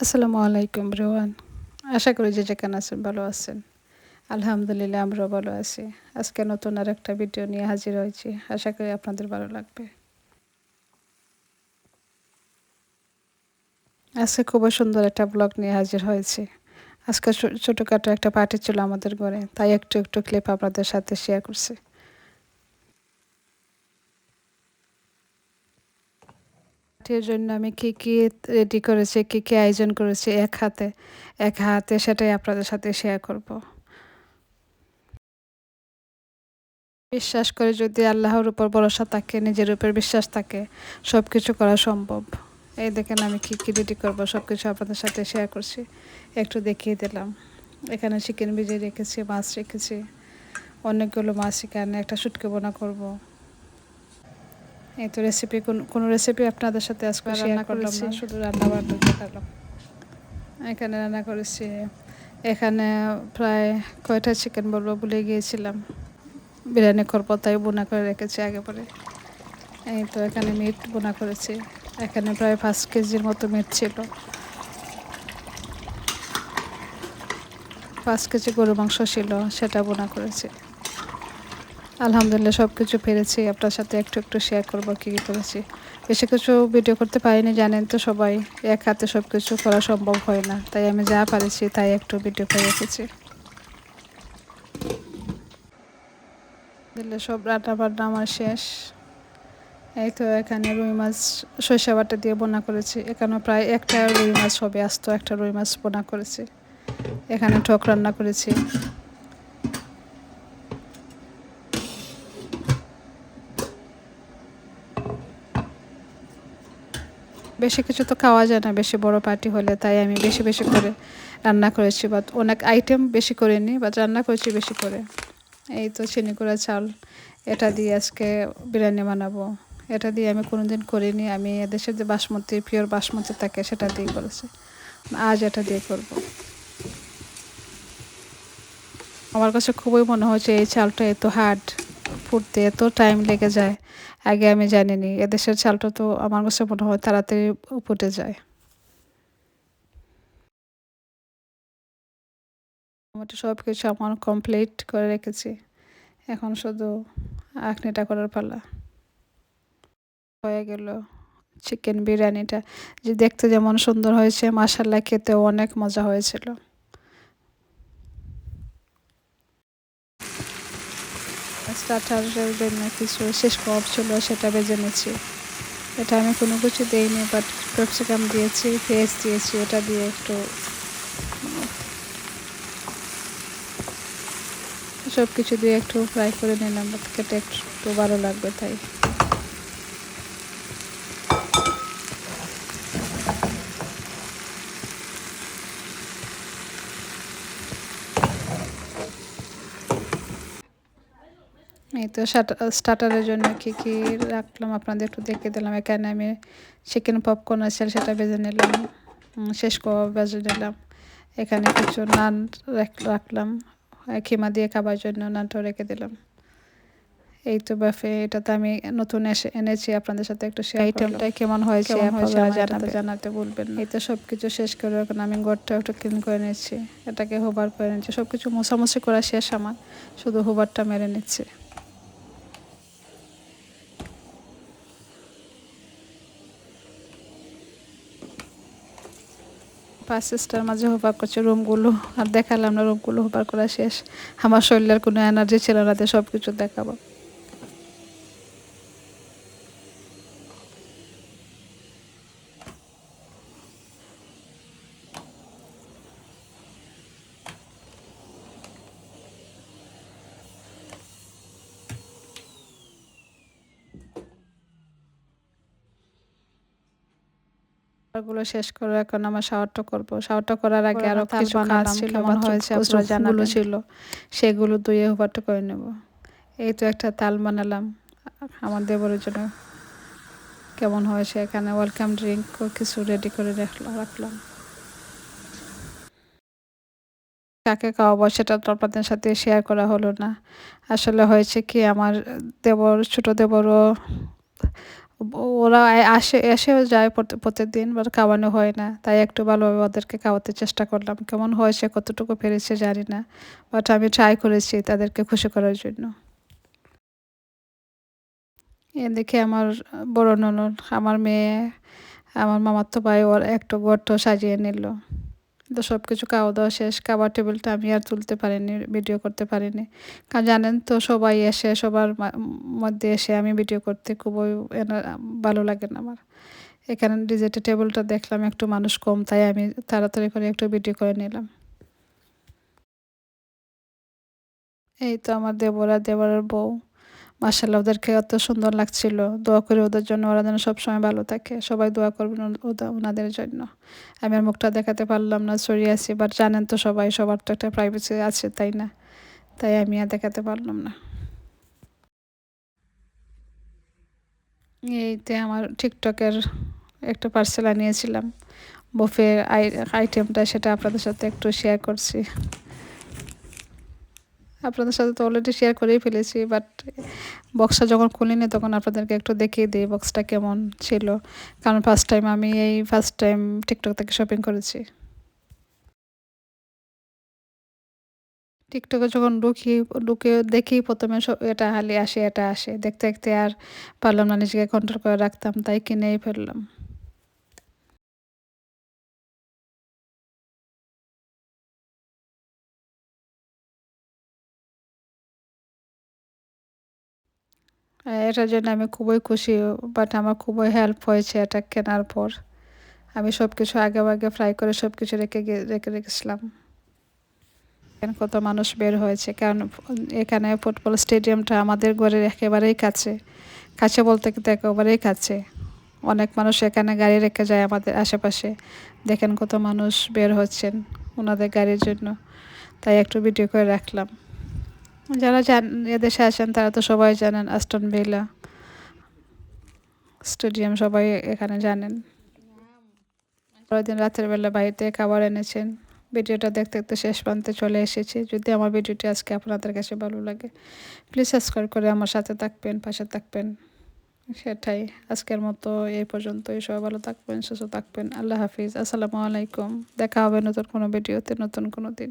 আসসালামু আলাইকুম রেওয়ান আশা করি যে যেখানে আছেন ভালো আছেন। আলহামদুলিল্লাহ, আমরাও ভালো আছি। আজকে নতুন আর একটা ভিডিও নিয়ে হাজির হয়েছি। আশা করি আপনাদের ভালো লাগবে। আজকে খুবই সুন্দর একটা ব্লগ নিয়ে হাজির হয়েছি। আজকে ছোটোখাটো একটা পার্টি ছিল আমাদের ঘরে। তাই একটু একটু ক্লিপ আপনাদের সাথে শেয়ার করছি। পার্টির জন্য আমি কী কী রেডি করেছি, কী কী আয়োজন করেছি এক হাতে এক হাতে সেটাই আপনাদের সাথে শেয়ার করব। বিশ্বাস করে যদি আল্লাহর উপর ভরসা থাকে, নিজের উপর বিশ্বাস থাকে সব কিছু করা সম্ভব। এই দেখেন আমি কী কী রেডি করব সব কিছু আপনাদের সাথে শেয়ার করছি। একটু দেখিয়ে দিলাম। এখানে চিকেন ভিজিয়ে রেখেছি, মাছ রেখেছি, অনেকগুলো মাছ এখানে, একটা সুটকে বোনা করব। এই তো রেসিপি কোনো রেসিপি আপনাদের সাথে আজকে শেয়ার করলাম না শুধু রান্না বান্না দেখালাম এখানে রান্না করেছি এখানে প্রায় কয়টা চিকেন বলব ভুলে গিয়েছিলাম। বিরিয়ানি করব তাই বোনা করে রেখেছি আগে পরে। এই তো এখানে মিট বোনা করেছি। এখানে প্রায় পাঁচ কেজির মতো মিট ছিল। পাঁচ কেজি গরু মাংস ছিল সেটা বোনা করেছি। আলহামদুলিল্লাহ সব কিছু পেরেছি। আপনার সাথে একটু একটু শেয়ার করব, কী কী করেছি। বেশি কিছু ভিডিও করতে পারিনি, জানেন তো সবাই, এক হাতে সব কিছু করা সম্ভব হয় না। তাই আমি যা পারেছি, তাই একটু ভিডিও করে রেখেছি। দিলে সব রান্না বান্না আমার শেষ। এই তো এখানে রুই মাছ, সরিষা বাটা দিয়ে বোনা করেছি। এখানে প্রায় একটা রুই মাছ হবে, আসতো একটা রুই মাছ বোনা করেছি। এখানে ঠক রান্না করেছি। বেশি কিছু তো খাওয়া যায় না, বেশি বড় পার্টি হলে তাই আমি বেশি বেশি করে রান্না করেছি বা অনেক আইটেম বেশি করে নিই বা রান্না করেছি বেশি করে। এই তো চিনি করে চাল, এটা দিয়ে আজকে বিরিয়ানি বানাবো। এটা দিয়ে আমি কোনোদিন করিনি, আমি এদেশের যে বাসমতি পিওর বাসমতি থাকে সেটা দিয়ে করেছি। আজ এটা দিয়ে করব। আমার কাছে খুবই মনে হচ্ছে এই চালটা এত হার্ড ফুটতে এত টাইম লেগে যায়। আগে আমি জানিনি, এদেশের চালটা তো আমার কাছে মনে হয় তাড়াতাড়ি ফুটে যায়। মোটামুটি সব কিছু আমার কমপ্লিট করে রেখেছি। এখন শুধু আখনিটা করার পালা। হয়ে গেল চিকেন বিরিয়ানিটা। যে দেখতে যেমন সুন্দর হয়েছে মাসাল্লা খেতেও অনেক মজা হয়েছিল। স্টার্টারের জন্য কিছু শেষ কপ ছিল সেটা বেজে নিয়েছি। এটা আমি কোনো কিছু দিইনি বাট ক্যাপসিকাম দিয়েছি পেঁয়াজ দিয়েছি, এটা দিয়ে একটু সব কিছু দিয়ে একটু ফ্রাই করে নিলাম কেটে একটু ভালো লাগবে তাই। এই তো স্টার্টারের জন্য কী কী রাখলাম? আপনাদের একটু দেখে দিলাম। এখানে আমি চিকেন পপকর্ন আছে সেটা বেজে নিলাম। শেষ কবাব বেজে নিলাম। এখানে কিছু নান রাখলাম। খিমা দিয়ে খাবার জন্য নানটাও রেখে দিলাম। এই তো বাফে এটাতে আমি নতুন এসে এনেছি। আপনাদের সাথে একটু সেই আইটেমটা কেমন হয়েছে জানাতে জানাতে বলবেন এই তো সব কিছু শেষ করে এখন আমি ঘরটা একটু ক্লিন করে নিচ্ছি। এটাকে হোবার করে নিচ্ছি। সব কিছু মোছামুছি করা শেষ আমার। শুধু হোবারটা মেরে নিচ্ছি। পাঁচ সিস্টার মাঝে হোপার করছে রুমগুলো, আর দেখালাম না রুমগুলো হোপার করা শেষ। আমার শরীরের কোনো এনার্জি ছিল না সব কিছু দেখাবো। গুলো শেষ করে এখন আমার শাওয়ারটা করব। শাওয়ারটা করার আগে আরও কিছু কাজ ছিল মনে হয়েছে আপনারা জানাগুলো ছিল সেগুলো ধুয়ে হুবারটা করে নেব। এই তো একটা তাল বানালাম আমার দেবরের জন্য। কেমন হয়েছে এখানে? ওয়েলকাম ড্রিঙ্ক কিছু রেডি করে রাখলাম। কাকে খাওয়াবো সেটা তো আপনাদের সাথে শেয়ার করা হলো না। আসলে হয়েছে কি আমার দেবর ছোট দেবরও ওরা আসে, এসেও যায় প্রতিদিন বাট খাওয়ানো হয় না। তাই একটু ভালোভাবে ওদেরকে খাওয়াতে চেষ্টা করলাম। কেমন হয়েছে কতটুকু পেরেছে জানি না। বাট আমি ট্রাই করেছি তাদেরকে খুশি করার জন্য। এদিকে আমার বড় ননদ, আমার মেয়ে, আমার মামাতো ভাই, ওর একটু গর্ত সাজিয়ে নিল। তো সব কিছু খাওয়া দাওয়া শেষ, খাবার টেবিলটা আমি আর তুলতে পারিনি ভিডিও করতে পারিনি। কারণ জানেন তো সবাই এসে, সবার মধ্যে এসে আমি ভিডিও করতে খুবই ভালো লাগে না আমার। এখানে ডিজিটাল টেবিলটা দেখলাম, একটু মানুষ কম, তাই আমি তাড়াতাড়ি করে একটু ভিডিও করে নিলাম। এই তো আমার দেবরা, দেবরের বউ। মার্শাল্লাহ ওদেরকে অত সুন্দর লাগছিল। দোয়া করে ওদের জন্য, ওরা যেন সবসময় ভালো থাকে। সবাই দোয়া করবেন ওনাদের জন্য। আমি আর মুখটা দেখাতে পারলাম না, সরিয়ে আছি বাট জানেন তো সবাই, সবার তো একটা প্রাইভেসি আছে, তাই না? তাই আমি আর দেখাতে পারলাম না। এইতে আমার টিকটকের একটা পার্সেল আনিয়েছিলাম। বফের আইটেমটা সেটা আপনাদের সাথে একটু শেয়ার করছি। আপনাদের সাথে তো অলরেডি শেয়ার করেই ফেলেছি বাট বক্সটা যখন খুলিনি তখন আপনাদেরকে একটু দেখিয়ে দিই বক্সটা কেমন ছিল। কারণ ফার্স্ট টাইম আমি এই ফার্স্ট টাইম টিকটক থেকে শপিং করেছি। টিকটকে যখন ঢুকি, ঢুকে দেখি প্রথমে সব এটা হালি আসে, এটা আসে। দেখতে দেখতে আর পারলাম না নিজেকে কন্ট্রোল করে রাখতাম, তাই কিনেই ফেললাম। এটার জন্য আমি খুবই খুশি বাট আমার খুবই হেল্প হয়েছে এটা কেনার পর। আমি সব কিছু আগে আগে ফ্রাই করে সব কিছু রেখে রেখে রেখেছিলাম। কত মানুষ বের হয়েছে, কারণ এখানে ফুটবল স্টেডিয়ামটা আমাদের ঘরের একেবারেই কাছে। কাছে বলতে কিন্তু একেবারেই কাছে। অনেক মানুষ এখানে গাড়ি রেখে যায় আমাদের আশেপাশে। দেখেন কত মানুষ বের হচ্ছেন ওনাদের গাড়ির জন্য। তাই একটু ভিডিও করে রাখলাম। যারা জান এদেশে আসেন, তারা তো সবাই জানেন আস্টন বেলা স্টেডিয়াম সবাই এখানে জানেন। পরের দিন রাতের বেলা বাড়িতে খাবার এনেছেন। ভিডিওটা দেখতে দেখতে শেষ প্রান্তে চলে এসেছি। যদি আমার ভিডিওটি আজকে আপনাদের কাছে ভালো লাগে প্লিজ সাবস্ক্রাইব করে আমার সাথে থাকবেন, পাশে থাকবেন। সেটাই, আজকের মতো এই পর্যন্তই। সবাই ভালো থাকবেন, সুস্থ থাকবেন। আল্লাহ হাফিজ। আসসালামু আলাইকুম। দেখা হবে নতুন কোনো ভিডিওতে, নতুন কোনো দিন।